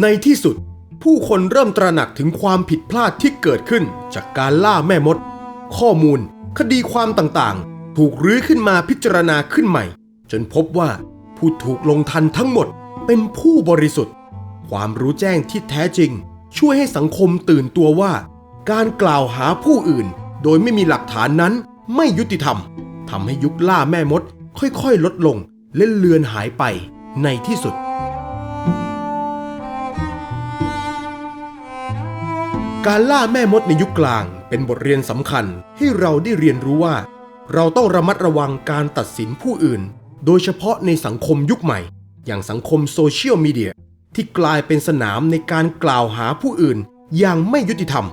ในที่สุด ผู้คนเริ่มตระหนักถึงความผิดพลาดที่เกิดขึ้นจากการล่าแม่มด ข้อมูล คดีความต่างๆ ถูกรื้อขึ้นมาพิจารณาขึ้นใหม่ จนพบว่าผู้ถูกลงทันทั้งหมดเป็นผู้บริสุทธิ์ ความรู้แจ้งที่แท้จริง ช่วยให้สังคมตื่นตัวว่า การกล่าวหาผู้อื่น โดยไม่มีหลักฐานนั้นไม่ยุติธรรมทำให้ยุคล่าแม่มด ค่อยๆ ลดลงและเลือนหายไปในที่สุด การล่าแม่มดในยุคกลางเป็นบทเรียนสำคัญให้เราได้เรียนรู้ว่า เราต้องระมัดระวังการตัดสินผู้อื่น โดยเฉพาะในสังคมยุคใหม่ อย่างสังคมโซเชียลมีเดียที่กลายเป็นสนามในการกล่าวหาผู้อื่นอย่างไม่ยุติธรรม